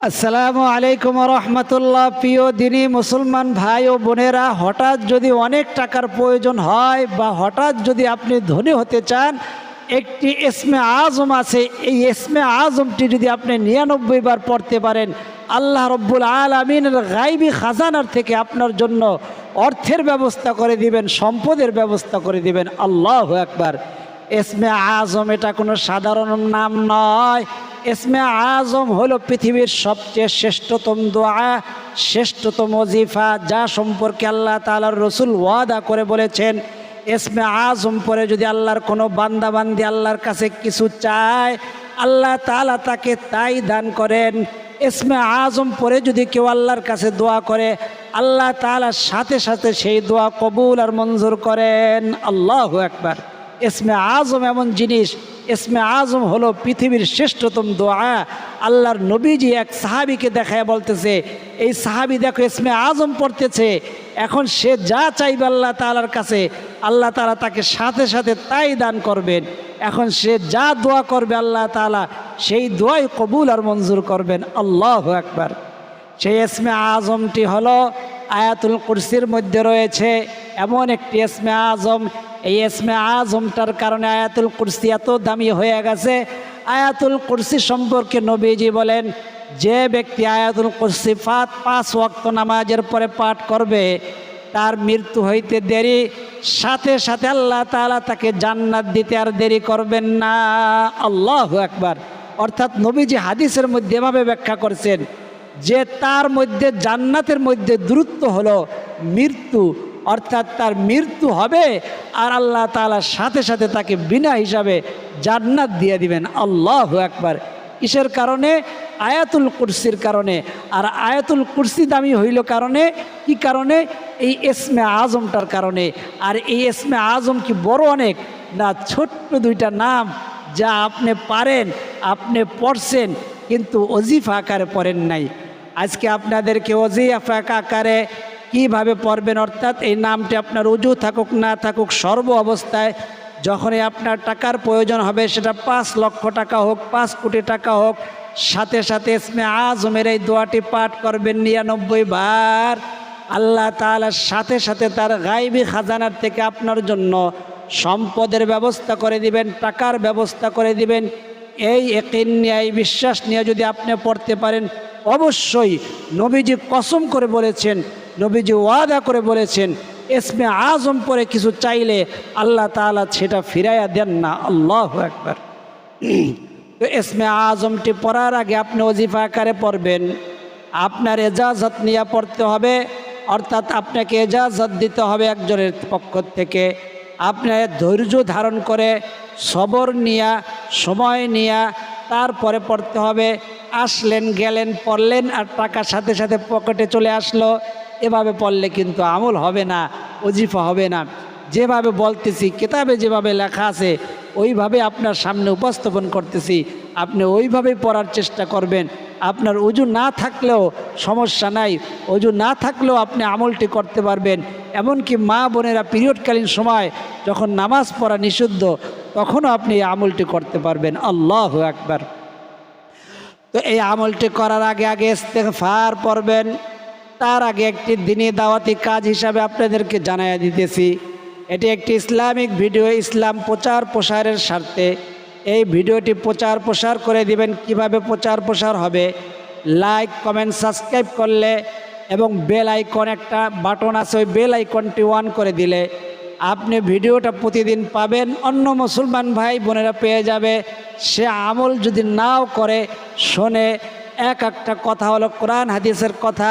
আসসালামু আলাইকুম রহমতুল্লাহ। প্রিয় দিনী মুসলমান ভাই ও বোনেরা, হঠাৎ যদি অনেক টাকার প্রয়োজন হয় বা হঠাৎ যদি আপনি ধনী হতে চান, একটি এসমে আজম আছে, এই এসমে আজমটি যদি আপনি নিরানব্বই বার পড়তে পারেন, আল্লাহ রব্বুল আলমিনের গাইবি খাজানার থেকে আপনার জন্য অর্থের ব্যবস্থা করে দিবেন, সম্পদের ব্যবস্থা করে দিবেন। আল্লাহ একবার এসমে আজম এটা কোনো সাধারণ নাম নয়। এসমে আজম হলো পৃথিবীর সবচেয়ে শ্রেষ্ঠতম দোয়া, শ্রেষ্ঠতম ওজিফা, যা সম্পর্কে আল্লাহ তালার রসুল ওয়াদা করে বলেছেন। এসমে আজম পরে যদি আল্লাহর কোনো বান্দা বান্দি আল্লাহর কাছে কিছু চায়, আল্লাহ তালা তাকে তাই দান করেন। এসমে আজম পরে যদি কেউ আল্লাহর কাছে দোয়া করে, আল্লাহ তালার সাথে সাথে সেই দোয়া কবুল আর মঞ্জুর করেন। আল্লাহ একবার এসমে আজম এমন জিনিস এসমে আজম হলো পৃথিবীর শ্রেষ্ঠতম দোয়া। আল্লাহর নবীজি এক সাহাবিকে দেখায় বলতেছে, এই সাহাবি দেখো এসমে আজম পড়তেছে, এখন সে যা চাইবে আল্লাহ তালার কাছে, আল্লাহ তালা তাকে সাথে সাথে তাই দান করবেন। এখন সে যা দোয়া করবে আল্লাহ তালা সেই দোয়াই কবুল আর মঞ্জুর করবেন। আল্লাহ একবার সেই এসমে আজমটি হলো আয়াতুল কুরসির মধ্যে রয়েছে এমন একটি এসমে আজম, এই এসমে আজমটার কারণে আয়াতুল কুরসি এত দামি হয়ে গেছে। আয়াতুল কুরসি সম্পর্কে নবীজি বলেন, যে ব্যক্তি আয়াতুল কুরসি ফাত পাঁচ ওয়াক্ত নামাজের পরে পাঠ করবে, তার মৃত্যু হইতে দেরি, সাথে সাথে আল্লাহ তাআলা তাকে জান্নাত দিতে আর দেরি করবেন না। আল্লাহ একবার অর্থাৎ নবীজি হাদিসের মধ্যে এভাবে ব্যাখ্যা করছেন, যে তার মধ্যে জান্নাতের মধ্যে দূরত্ব হলো, মৃত্যু অর্থাৎ তার মৃত্যু হবে আর আল্লাহ তাআলার সাথে সাথে তাকে বিনা হিসাবে জান্নাত দিয়ে দিবেন। আল্লাহ একবার কিসের কারণে? আয়াতুল কুরসির কারণে। আর আয়াতুল কুরসি দামি হইল কারণে? কি কারণে? এই এসমে আজমটার কারণে। আর এই এসমে আজম কি বড় অনেক? না, ছোট্ট দুইটা নাম যা আপনি পারেন, আপনি পড়ছেন, কিন্তু অজিফা আকারে পড়েন নাই। আজকে আপনাদেরকে অজিফা আকারে কীভাবে পড়বেন? অর্থাৎ এই নামটি আপনার উজু থাকুক, না থাকুক, সর্ব অবস্থায় যখনই আপনার টাকার প্রয়োজন হবে, সেটা পাঁচ লক্ষ টাকা হোক, পাঁচ কোটি টাকা হোক, সাথে সাথে ইসমে আজমের এই দোয়াটি পাঠ করবেন নিরানব্বই বার। আল্লাহ তাআলার সাথে সাথে তার গাইবি খাজানার থেকে আপনার জন্য সম্পদের ব্যবস্থা করে দিবেন, টাকার ব্যবস্থা করে দিবেন। এই একিন নিয়ে, এই বিশ্বাস নিয়ে যদি আপনি পড়তে পারেন, অবশ্যই নবীজি কসম করে বলেছেন নবীজি ওয়াদা করে বলেছেন এসমে আজম পরে কিছু চাইলে আল্লাহ তাআলা সেটা ফিরাইয়া দেন না, আল্লাহ একবার তো এসমে আজমটি পড়ার আগে আপনি অজিফা আকারে পড়বেন। আপনার এজাজত নিয়ে পড়তে হবে, অর্থাৎ আপনাকে এজাজত দিতে হবে একজনের পক্ষ থেকে। আপনার ধৈর্য ধারণ করে সবর নিয়া, সময় নিয়া তারপরে পড়তে হবে। আসলেন, গেলেন, পড়লেন আর টাকার সাথে সাথে পকেটে চলে আসলো। এভাবে পড়লে কিন্তু আমল হবে না অজিফা হবে না। যেভাবে বলতেছি, কেতাবে যেভাবে লেখা আছে, ওইভাবে আপনার সামনে উপস্থাপন করতেছি। আপনি ওইভাবেই পড়ার চেষ্টা করবেন। আপনার উজু না থাকলেও সমস্যা নাই। অজু না থাকলেও আপনি আমলটি করতে পারবেন। এমনকি মা বোনেরা পিরিয়ডকালীন সময় যখন নামাজ পড়া নিষিদ্ধ, তখনও আপনি এই আমলটি করতে পারবেন। আল্লাহ একবার তো এই আমলটি করার আগে আগে ইস্তেগফার পড়বেন। তার আগে একটি দিনী দাওয়াতি কাজ হিসাবে আপনাদেরকে জানাইয়া দিতেছি। এটি একটি ইসলামিক ভিডিও, ইসলাম প্রচার প্রসারের স্বার্থে। এই ভিডিওটি প্রচার প্রসার করে দিবেন। কীভাবে প্রচার প্রসার হবে? লাইক, কমেন্ট, সাবস্ক্রাইব করলে এবং বেল আইকন একটা বাটন আছে, ওই বেল আইকনটি অন করে দিলে আপনি ভিডিওটা প্রতিদিন পাবেন। অন্য মুসলমান ভাই বোনেরা পেয়ে যাবে। সে আমল যদি নাও করে, শোনে, এক একটা কথা হলো কোরআন, হাদিসের কথা।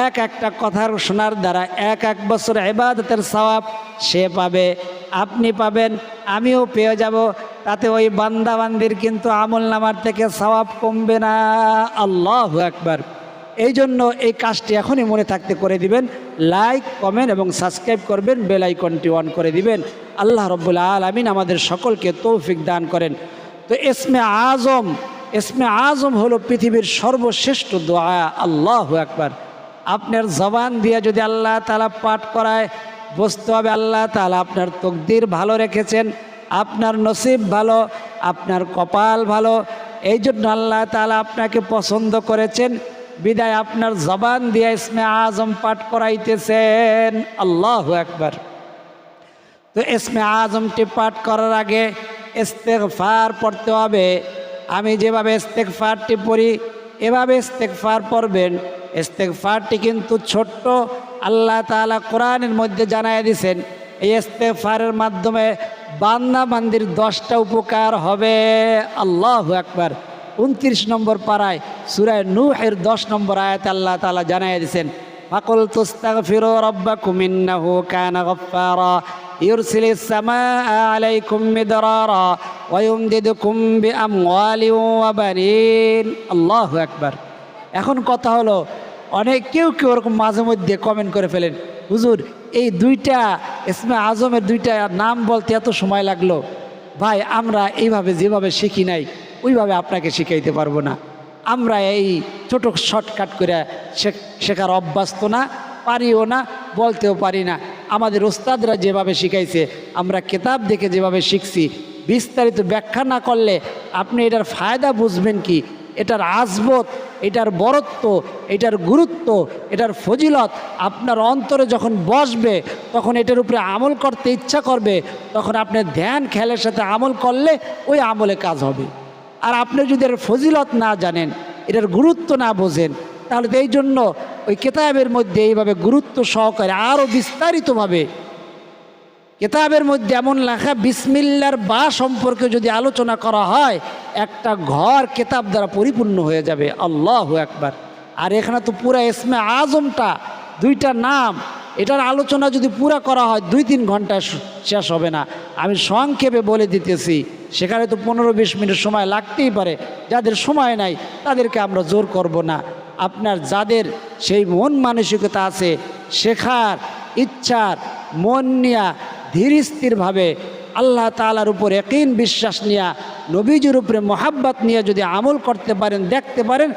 এক একটা কথার শোনার দ্বারা এক এক বছর এবাদতের সওয়াব সে পাবে, আপনি পাবেন, আমিও পেয়ে যাব। তাতে ওই বান্দাবান্দির কিন্তু আমল নামার থেকে সওয়াব কমবে না। আল্লাহ একবার এই জন্য এই কাজটি এখনই মনে থাকতে করে দিবেন। লাইক, কমেন্ট এবং সাবস্ক্রাইব করবেন, বেল আইকনটি অন করে দিবেন। আল্লাহ রব্বুল আলমিন আমাদের সকলকে তৌফিক দান করেন। তো এসমে আজম এসমে আজম হলো পৃথিবীর সর্বশ্রেষ্ঠ দোয়া। আল্লাহ একবার আপনার জবান দিয়ে যদি আল্লাহ তালা পাঠ করায়, বুঝতে হবে আল্লাহ তালা আপনার তকদির ভালো রেখেছেন, আপনার নসিব ভালো, আপনার কপাল ভালো। এই জন্য আল্লাহ তালা আপনাকে পছন্দ করেছেন। বিদায় আপনার জবান দিয়ে ইসমে আজম পাঠ করাইতেছেন। আল্লাহ একবার তো ইসমে আজমটি পাঠ করার আগে ইস্তেগফার পড়তে হবে। আমি যেভাবে ইস্তেগফারটি পড়ি, এভাবে ইস্তেগফার পড়বেন। ইস্তেগফারটি কিন্তু ছোট্ট আল্লাহ তাআলা কোরআনের মধ্যে জানাই দিছেন এই ইস্তেগফারের মাধ্যমে বান্দা বান্দির দশটা উপকার হবে আল্লাহ একবার উনত্রিশ নম্বর পাড়ায় সুরায় নূহের দশ নম্বর আয়াতে আল্লাহ তাআলা জানাই দিছেন ফাকুল তুস্তাগফিরু রাব্বাকুম ইন্নাহু কানা গফফারা يرسل السماء عليكم مدرارا ويمددكم بأموال وبنين الله أكبر এখন কথা হলো অনেক কেউ কেউ ওরকম মাঝে মধ্যে কমেন্ট করে ফেলেন, হুজুর, এই দুইটা ইসমে আজমের দুইটা নাম বলতে এত সময় লাগল। ভাই, আমরা এইভাবে যেভাবে শিখি নাই, ওইভাবে আপনাকে শিখাইতে পারব না। আমরা এই ছোট শর্টকাট করে শেখ- শেখার অভ্যস্ত না, পারিও না, বলতেও পারি না। আমাদের ওস্তাদরা যেভাবে শিখাইছে, আমরা কেতাব দেখে যেভাবে শিখছি, বিস্তারিত ব্যাখ্যা না করলে আপনি এটার ফায়দা বুঝবেন কি? এটার আজবত এটার বরত্ব, এটার গুরুত্ব, এটার ফজিলত আপনার অন্তরে যখন বসবে, তখন এটার উপরে আমল করতে ইচ্ছা করবে, তখন আপনি ধ্যান খেলের সাথে আমল করলে ওই আমলে কাজ হবে। আর আপনি যদি এর ফজিলত না জানেন, এটার গুরুত্ব না বোঝেন, তাহলে এই জন্য ওই কেতাবের মধ্যে এইভাবে গুরুত্ব সহকারে আরও বিস্তারিতভাবে কেতাবের মধ্যে এমন লেখা, বিসমিল্লার বা সম্পর্কে যদি আলোচনা করা হয়, একটা ঘর কেতাব দ্বারা পরিপূর্ণ হয়ে যাবে। আল্লাহ একবার আর এখানে তো পুরা এসমে আজমটা, দুইটা নাম, এটার আলোচনা যদি পুরা করা হয়, দুই তিন ঘণ্টা শেষ হবে না। আমি সংক্ষেপে বলে দিতেছি, সেখানে তো পনেরো বিশ মিনিট সময় লাগতেই পারে। যাদের সময় নাই, তাদেরকে আমরা জোর করব না। আপনার যাদের সেই মন মানসিকতা আছে, শেখার ইচ্ছার, মন নিয়া ধীর স্থিরভাবে আল্লাহ তালার উপর একইন বিশ্বাস নিয়া, নবীজির উপরে মোহাব্বত নিয়ে যদি আমল করতে পারেন, দেখতে পারেন,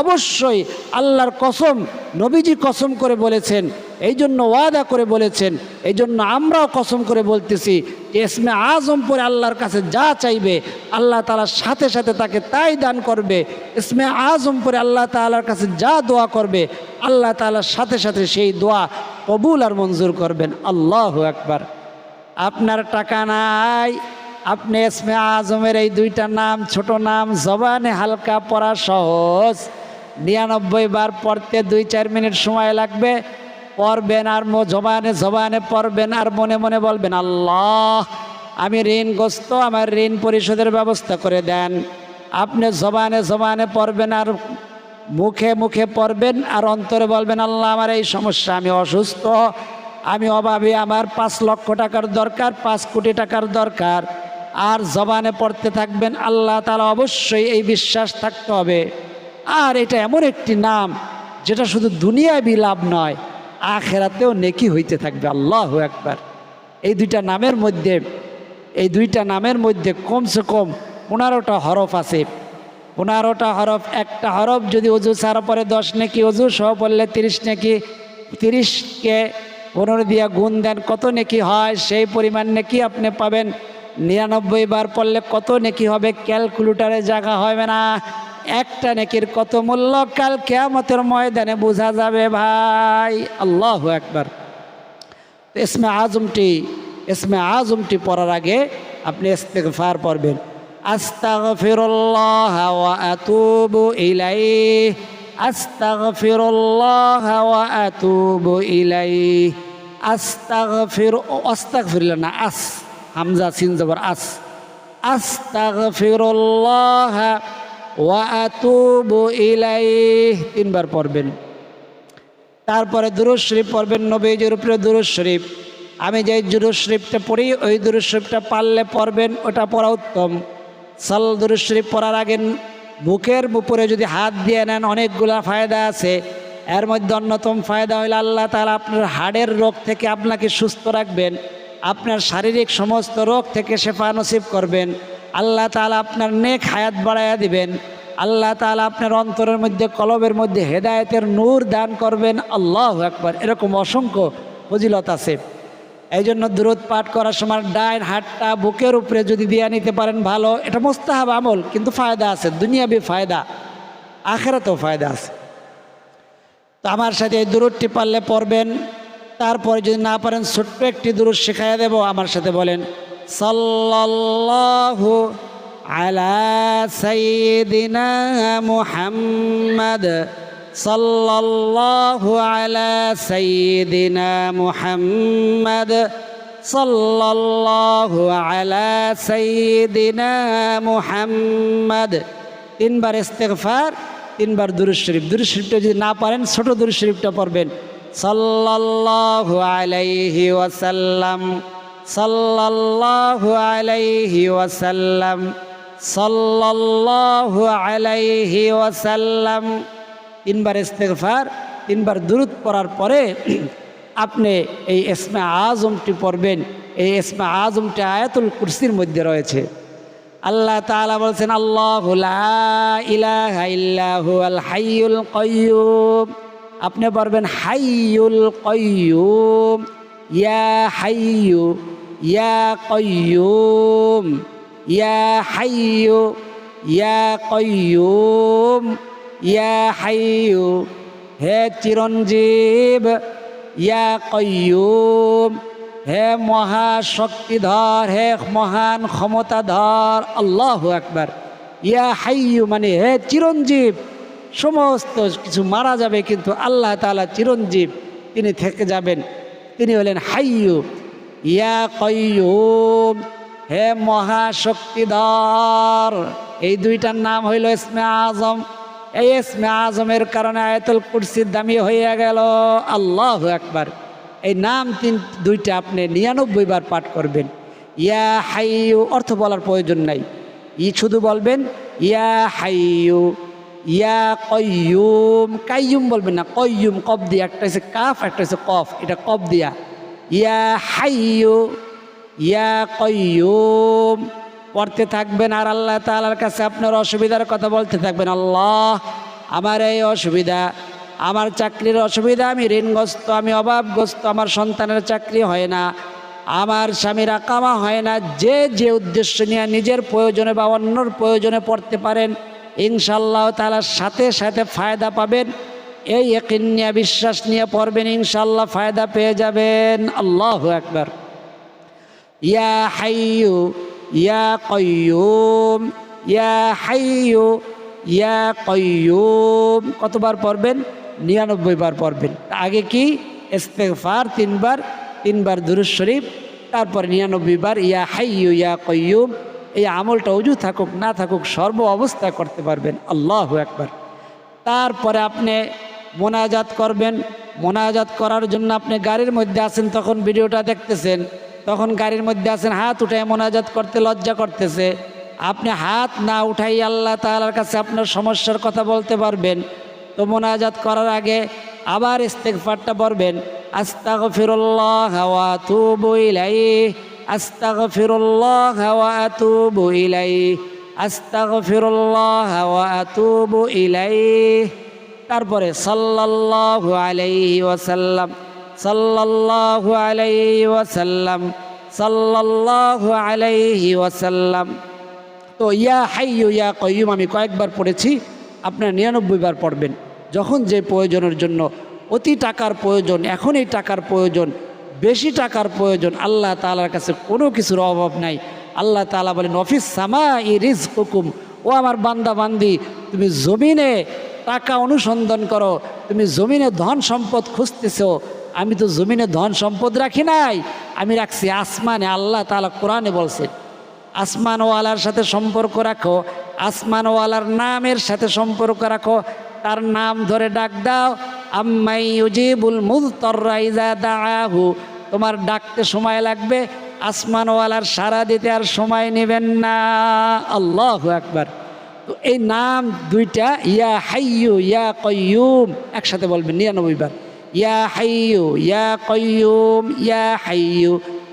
অবশ্যই আল্লাহর কসম, নবীজি কসম করে বলেছেন এই জন্য ওয়াদা করে বলেছেন এই জন্য আমরাও কসম করে বলতেছি এসমে আজম পরে আল্লাহর কাছে যা চাইবে, আল্লাহ তালার সাথে সাথে তাকে তাই দান করবে, ইসমে আজম পরে আল্লাহ তালার কাছে যা দোয়া করবে, আল্লাহ তালার সাথে সাথে সেই দোয়া কবুল আর মঞ্জুর করবেন। আল্লাহ একবার আপনার টাকা নাই। আপনি ইসমে আজমের এই দুইটা নাম, ছোট নাম, জবানে হালকা পড়া সহজ। নিরানব্বই বার পড়তে দুই চার মিনিট সময় লাগবে। পড়বেন আর জবানে জবানে পড়বেন আর মনে মনে বলবেন, আল্লাহ, আমি ঋণগ্রস্ত, আমার ঋণ পরিশোধের ব্যবস্থা করে দেন। আপনি জবানে জবানে পড়বেন আর মুখে মুখে পড়বেন আর অন্তরে বলবেন, আল্লাহ, আমার এই সমস্যা, আমি অসুস্থ। আমি অভাবে আমার পাঁচ লক্ষ টাকার দরকার, পাঁচ কোটি টাকার দরকার। আর জবানে পড়তে থাকবেন, আল্লাহ তালা অবশ্যই এই বিশ্বাস থাকতে হবে। আর এটা এমন একটি নাম, যেটা শুধু দুনিয়ায় লাভ নয়, আখেরাতেও নেকি হইতে থাকবে। আল্লাহ একবার এই দুইটা নামের মধ্যে, এই দুইটা নামের মধ্যে কমসে কম পনেরোটা হরফ আছে। পনেরোটা হরফ, একটা হরফ যদি অজু ছাড়া পরে দশ নাকি, অজু সহ পড়লে তিরিশ নাকি, তিরিশকে পনেরো দিয়া গুণ দেন, কত নেকি হয়? সেই পরিমাণ নেকি আপনি পাবেন। নিরানব্বই বার পড়লে কত নেকি হবে? ক্যালকুলেটারে জায়গা হবে না। একটা নেকির কত মূল্য? কাল কেয়ামতের ময়দানে বোঝা যাবে ভাই। আল্লাহ একবার তো ইসমে আজমটি ইসমে আজমটি পড়ার আগে আপনি ইস্তেগফার পড়বেন। আস্তাগফিরুল্লাহ ওয়া আতুবু ইলাইহি। আস্তাগফিরুল্লাহ ওয়া আতুবু ইলাইহি। আস্তাগফির আস্তাগফিরুল্লাহ না, আস, হামজা, সিন জবর, আস। আস্তাগফিরুল্লাহ ওয়া আতুবু ইলাইহি। তিনবার পড়বেন। তারপরে দুরুজ শরীফ পড়বেন, নবীজির উপরে দুরুজ শরীফ। আমি যে দুরুজ শরীফটা পড়ি, ওই দুরুজ শরীফটা পারলে পড়বেন, ওটা পড়া উত্তম। সাল দুরুজ শরীফ পড়ার আগে বুকের উপরে যদি হাত দিয়ে নেন, অনেকগুলা ফায়দা আছে। এর মধ্যে অন্যতম ফায়দা হইলে আল্লাহ তালা আপনার হাড়ের রোগ থেকে আপনাকে সুস্থ রাখবেন। আপনার শারীরিক সমস্ত রোগ থেকে শেফা নসিব করবেন। আল্লাহ তাআলা আপনার নেক হায়াত বাড়াইয়া দিবেন। আল্লাহ তাআলা আপনার অন্তরের মধ্যে, কলবের মধ্যে হেদায়েতের নূর দান করবেন। আল্লাহ একবার এরকম অসংখ্য ফজিলত আছে। এই জন্য দূরত পাঠ করার সময় ডাইন হাতটা বুকের উপরে যদি দিয়ে নিতে পারেন ভালো। এটা মোস্তাহাব আমল, কিন্তু ফায়দা আছে, দুনিয়াবি ফায়দা, আখেরাতেও ফায়দা আছে। তো আমার সাথে এই দূরতটি পারলে পড়বেন, তারপরে যদি না পারেন ছোট্ট একটি দূরত শেখাইয়া দেব, আমার সাথে বলেন, সাল্লাল্লাহু আলা সাইয়্যিদিনা মুহাম্মাদ সাল্লাল্লাহু আলা সাইয়্যিদিনা মুহাম্মাদ সাল্লাল্লাহু আলা সাইয়্যিদিনা মুহাম্মাদ। তিনবার ইস্তেগফার, তিনবার দুরুদ শরীফ। দুরুদ যদি না পারেন, ছোট দুরুদ শরীফটা পড়বেন। সাল্লাল্লাহু আলাইহি ওয়াসাল্লাম, সাল্লাল্লাহু আলাইহি ওয়াসাল্লাম, সাল্লাল্লাহু আলাইহি ওয়াসাল্লাম। তিনবার ইস্তেগফার, তিনবার দুরুদ পড়ার পরে আপনি এই ইসমে আজমটি পড়বেন। এই ইসমে আজমটি আয়াতুল কুরসির মধ্যে রয়েছে। আল্লাহ তাআলা বলছেন, আল্লাহু আপনি পারবেন হাইয়ুল কাইয়্যুম ইয়া হাইয়ু, ইয়া কাইয়্যুম ইয়া হাইয়ু, ইয়া কাইয়্যুম ইয়া হাইয়ু, হে চিরঞ্জীব, ইয়া কাইয়ুম হে মহাশক্তিধর, হে মহান ক্ষমতাধর, আল্লাহ একবার ইয়া হাইয়ু মানে হে চিরঞ্জীব, সমস্ত কিছু মারা যাবে কিন্তু আল্লাহ তাআলা চিরঞ্জীব, তিনি থেকে যাবেন। তিনি হলেন হাইয়ু, ইয়া কয়ুম হে মহাশক্তিধর। এই দুইটার নাম হইল ইসমে আজম। এই ইসমে আজমের কারণে আয়তুল কুরসির দামি হইয়া গেল। আল্লাহ একবার এই নাম তিন দুইটা আপনি নিরানব্বই বার পাঠ করবেন। ইয়া হাইয়ু, অর্থ বলার প্রয়োজন নাই। ই শুধু বলবেন, ইয়া হাইয়ু, ইয়া কয়ুম কাইয়ুম বলবেন না কয়ুম কব দিয়া। একটা হচ্ছে কাফ, একটা হচ্ছে কফ। এটা কব দিয়া। ইয়া হাইয়ু, ইয়া কয়ুম পড়তে থাকবেন আর আল্লাহ তালার কাছে আপনার অসুবিধার কথা বলতে থাকবেন। আল্লাহ, আমার এই অসুবিধা, আমার চাকরির অসুবিধা, আমি ঋণগ্রস্ত, আমি অভাবগ্রস্ত, আমার সন্তানের চাকরি হয় না, আমার স্বামীর আকামা হয় না, যে যে উদ্দেশ্য নিয়ে নিজের প্রয়োজনে বা অন্যর প্রয়োজনে পড়তে পারেন ইনশাল্লাহ তালার সাথে সাথে ফায়দা পাবেন। এই নিয়ে, বিশ্বাস নিয়ে পড়বেন ইনশাল্লাহ ফায়দা পেয়ে যাবেন। আল্লাহ একবার ইয়া হাইয়ু ইয়া কয়ুম ইয়া হাইয়ু, ইয়া কয়ুম কতবার পড়বেন? নিরানব্বই বার পড়বেন। আগে কি? ইস্তেগফার তিনবার তিনবার দুরুজ শরীফ, তারপর নিরানব্বই বার ইয়া হাইয়ু, ইয়া কয়ুম এই আমলটা উজু থাকুক, না থাকুক, সর্ব অবস্থায় করতে পারবেন। আল্লাহ একবার তারপরে আপনি মোনাজাত করবেন। মোনাজাত করার জন্য আপনি গাড়ির মধ্যে আছেন, তখন ভিডিওটা দেখতেছেন। তখন গাড়ির মধ্যে আছেন, হাত উঠায় মোনাজাত করতে, লজ্জা করতেছে। আপনি হাত না উঠাই আল্লাহ তাআলার কাছে আপনার সমস্যার কথা বলতে পারবেন। তো মোনাজাত করার আগে আবার ইস্তেগফারটা পড়বেন। আস্তাগ ফিরুল্লাহ হাওয়া তু বইলাই আতুবু ইলাইহি, আস্তাগফিরুল্লাহ তু আতুবু ইলাইহি, আস্তাগফিরুল্লাহ হাওয়া তু বইলাই তারপরে সাল্লাল্লাহু আলাইহি ওয়াসাল্লাম সাল্লাল্লাহু আলাইহি ওয়াসাল্লাম, সাল্লাল্লাহু আলাইহি ওয়াসাল্লাম। তো ইয়া হাইয়ু ইয়া কয়ুম আমি কয়েকবার পড়েছি, আপনার নিরানব্বই বার পড়বেন। যখন যে প্রয়োজনের জন্য, অতি টাকার প্রয়োজন এখন এই টাকার প্রয়োজন, বেশি টাকার প্রয়োজন, আল্লাহ তালার কাছে কোনো কিছুর অভাব নাই। আল্লাহ তালা বলেন অফিস সামা ই রিজ হুকুম ও আমার বান্দা বান্দি তুমি জমিনে টাকা অনুসন্ধান করো, তুমি জমিনে ধন সম্পদ খুঁজতেছো আমি তো জমিনে ধন সম্পদ রাখি নাই, আমি রাখছি আসমানে, আল্লাহ তাআলা কোরআনে বলছেন আসমানওয়ালার সাথে সম্পর্ক রাখো, আসমানওয়ালার নামের সাথে সম্পর্ক রাখো, তার নাম ধরে ডাক দাও, আম্মাই ইউজিবুল মুজতররা ইজা দাআহু, তোমার ডাকতে সময় লাগবে, আসমানওয়ালার সারা দিতে আর সময় নেবেন না, আল্লাহ একবার তো এই নাম দুইটা, ইয়া হাইয়ু, ইয়া কয়ুম একসাথে বলবেন নিরানব্বই বার। ইয়া হাইয়ু ইয়া কয়ুম ইয়া হাইয়ু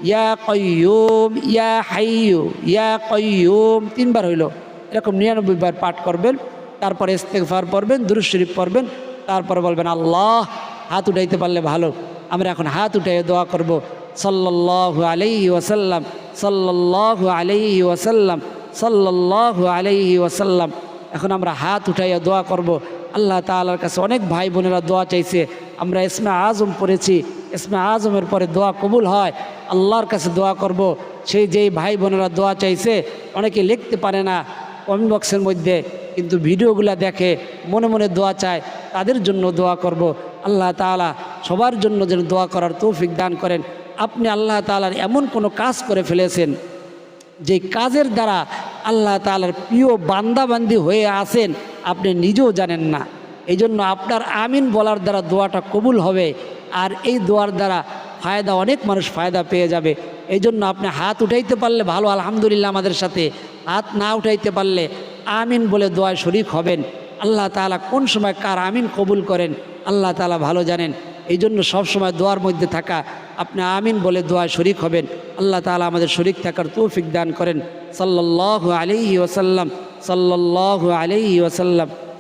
ইয়া কয়ুম ইয়া হাইয়ু ইয়া কয়ুম তিনবার হইল। এরকম নিরানব্বই বার পাঠ করবেন, তারপরে ইস্তেগফার পড়বেন, দুরুদ শরীফ পড়বেন, তারপরে বলবেন, আল্লাহ, হাত উঠাইতে পারলে ভালো। আমরা এখন হাত উঠাই দোয়া করব। সাল্লাল্লাহু আলাইহি ওয়াসাল্লাম, সাল্লাল্লাহু আলাইহি ওয়াসাল্লাম, সাল্লাল্লাহু আলাইহি ওয়াসাল্লাম। এখন আমরা হাত উঠাইয়া দোয়া করব। আল্লাহ তাআলার কাছে অনেক ভাই বোনেরা দোয়া চাইছে। আমরা ইসমে আজম পড়েছি। ইসমে আজমের পরে দোয়া কবুল হয়। আল্লাহর কাছে দোয়া করব। সেই যেই ভাই বোনেরা দোয়া চাইছে, অনেকে লিখতে পারে না কমেন্ট বক্সের মধ্যে, কিন্তু ভিডিওগুলো দেখে মনে মনে দোয়া চায়, তাদের জন্য দোয়া করব। আল্লাহ তাআলা সবার জন্য যেন দোয়া করার তৌফিক দান করেন। আপনি আল্লাহ তাআলার এমন কোনো কাজ করে ফেলেছেন, যে কাজের দ্বারা আল্লাহ তাআলার প্রিয় বান্দাবান্দি হয়ে আসেন আপনি নিজেও জানেন না। এই জন্য আপনার আমিন বলার দ্বারা দোয়াটা কবুল হবে, আর এই দোয়ার দ্বারা ফায়দা, অনেক মানুষ ফায়দা পেয়ে যাবে। এই জন্য আপনি হাত উঠাইতে পারলে ভালো, আলহামদুলিল্লাহ আমাদের সাথে। হাত না উঠাইতে পারলে আমিন বলে দোয়ায় শরিক হবেন। আল্লাহ তাআলা কোন সময় কার আমিন কবুল করেন, আল্লাহ তালা ভালো জানেন। এই জন্য সবসময় দোয়ার মধ্যে থাকা, আপনি আমিন বলে দোয়ায় শরিক হবেন। আল্লাহ তাআলা আমাদের শরিক থাকার তৌফিক দান করেন। সাল্লাহ সাল্লাল্লাহু আলাইহি ওয়াসাল্লাম, সাল্লাল্লাহু আলাইহি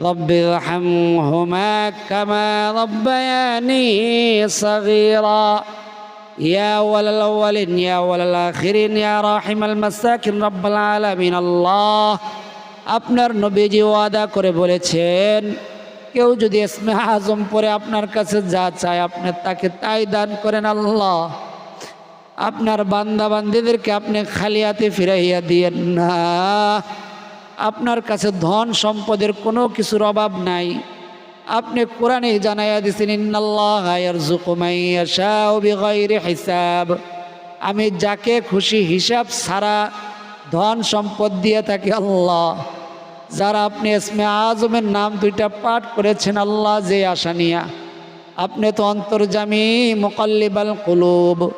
رب ارحمهما كما ربياني صغيرا يا أول الأولين يا أول الآخرين يا راحم المساكين رب العالمين الله আপনার নবীজি ওয়াদা করে বলেছেন কেউ যদি ইসমে আজম পরে আপনার কাছে যা চায় আপনি তাকে তাই দান করেন আল্লাহ আপনার বান্দা বান্দিদেরকে আপনি খালি হাতে ফিরাইয়া দিয়েন না আপনার কাছে ধন সম্পদের কোনো কিছুর অভাব নাই। আপনি কোরআনে জানাইয়া দিছেন হিসাব। আমি যাকে খুশি হিসাব ছাড়া ধন সম্পদ দিয়ে থাকি আল্লাহ। যারা আপনি ইসমে আজমের নাম দুইটা পাঠ করেছেন, আল্লাহ যে আশা নিয়া। আপনি তো অন্তর্জামী মোকাল্লিবাল কুলুব।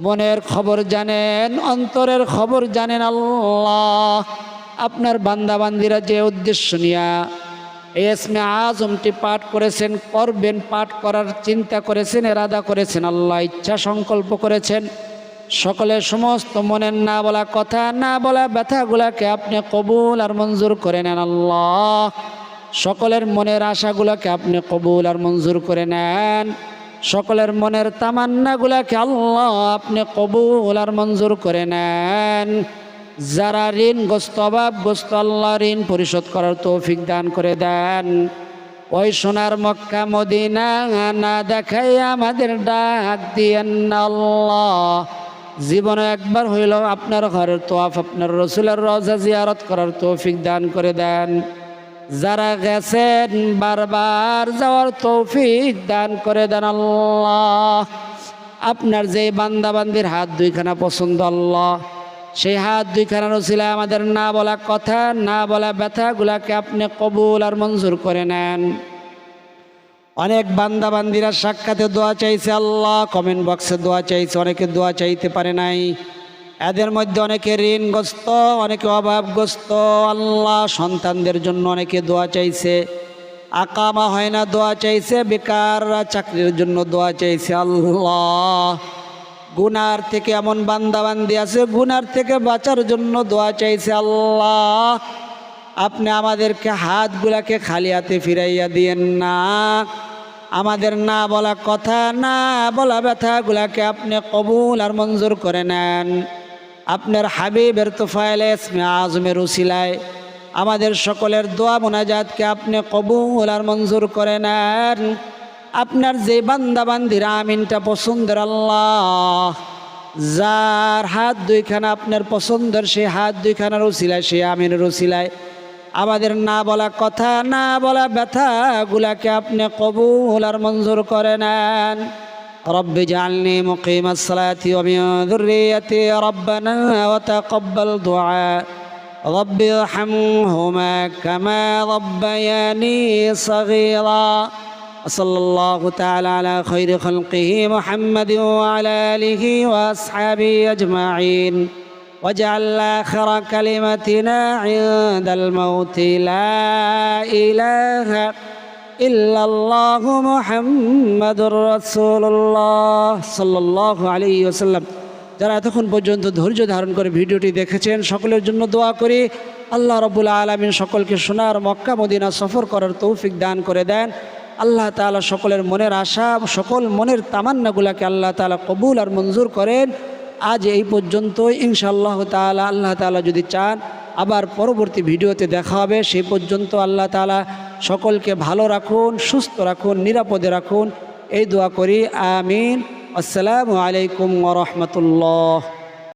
মনের খবর জানেন, অন্তরের খবর জানেন আল্লাহ। আপনার বান্দাবান্দিরা যে উদ্দেশ্য নিয়া এই ইসমে আজমটি পাঠ করেছেন, করবেন, পাঠ করার চিন্তা করেছেন, এরাদা করেছেন, আল্লাহ ইচ্ছা সংকল্প করেছেন। সকলের সমস্ত মনের না বলা কথা, না বলা ব্যথাগুলাকে আপনি কবুল আর মঞ্জুর করে নেন, আল্লাহ। সকলের মনের আশাগুলোকে আপনি কবুল আর মঞ্জুর করে নেন। সকলের মনের তামান্নাগুলাকে আল্লাহ আপনি কবুল আর মঞ্জুর করে নেন। যারা ঋণগ্রস্ত অভাবগ্রস্ত আল্লাহ ঋণ পরিশোধ করার তৌফিক দান করে দেন। ওই সোনার মক্কা মদিনা না দেখাই আমাদের ডাক দিয়েন আল্লাহ। জীবনে একবার হইল আপনার ঘরের তোয়াফ, আপনার রসুলের রজা জিয়ারত করার তৌফিক দান করে দেন। যারা গেছেন বারবার যাওয়ার তৌফিক দান করে দেন আল্লাহ। আপনার যে বান্দাবান্দির হাত দুইখানা পছন্দ আল্লাহ। সেই হাত দুইখানা রসিলা আমাদের না বলা কথা, না বলা ব্যথাগুলাকে আপনি কবুল আর মঞ্জুর করে নেন। অনেক বান্দা বান্দিরা সাক্ষাতে দোয়া চাইছে, আল্লাহ কমেন্ট বক্সে দোয়া চাইছে, অনেকে দোয়া চাইতে পারে নাই। এদের মধ্যে অনেকে ঋণগ্রস্ত, অনেকে অভাবগ্রস্ত, আল্লাহ সন্তানদের জন্য অনেকে দোয়া চাইছে। আকামা হয় না, দোয়া চাইছে বেকার চাকরির জন্য দোয়া চাইছে, আল্লাহ। গুনার থেকে এমন বান্দাবান্দি আছে, গুনার থেকে বাঁচার জন্য দোয়া চাইছে আল্লাহ। আপনি আমাদেরকে হাতগুলাকে খালি হাতে ফিরাইয়া দিয়েন না। আমাদের না বলা কথা, না বলা ব্যথাগুলাকে আপনি কবুল আর মঞ্জুর করে নেন। আপনার হাবিবের তোফাইল ইসমে আজমের উসিলায়। আমাদের সকলের দোয়া মোনাজাতকে আপনি কবুল আর মঞ্জুর করে নেন। আপনার যে বান্দা বান্দিরা আমিনটা পছন্দের আল্লাহ যার হাত দুইখানা আপনার পছন্দের সে হাত দুইখানার উসিলায় সে আমিনের উসিলায় আমাদের না বলা কথা না বলা ব্যথাগুলাকে আপনি কবুল আর মঞ্জুর করে নেন رب اجعلني مقيم الصلاة ومن ذريتي ربنا وتقبل دعاء رب ارحمهما كما ربياني صغيرا وصلى الله تعالى على خير خلقه محمد وعلى آله وأصحابه أجمعين واجعل آخر كلمتنا عند الموت لا إله إلا الله محمد رسول الله صلى الله عليه وسلم যারা এতক্ষণ পর্যন্ত ধৈর্য ধারণ করে ভিডিওটি দেখেছেন সকলের জন্য দোয়া করি আল্লাহ রবুল আলমিন সকলকে সোনার মক্কা মদিনা সফর করার তৌফিক দান করে দেন আল্লাহ তালা সকলের মনের আশা, সকল মনের তামান্নাগুলাকে আল্লাহ তালা কবুল আর মঞ্জুর করেন। আজ এই পর্যন্ত ইনশাআল্লাহ তালা আল্লাহ তালা যদি চান, আবার পরবর্তী ভিডিওতে দেখা হবে। সেই পর্যন্ত আল্লাহ তালা সকলকে ভালো রাখুন, সুস্থ রাখুন, নিরাপদে রাখুন। এই দোয়া করি। আমিন। আসসালামু আলাইকুম ওরহমতুল্লাহ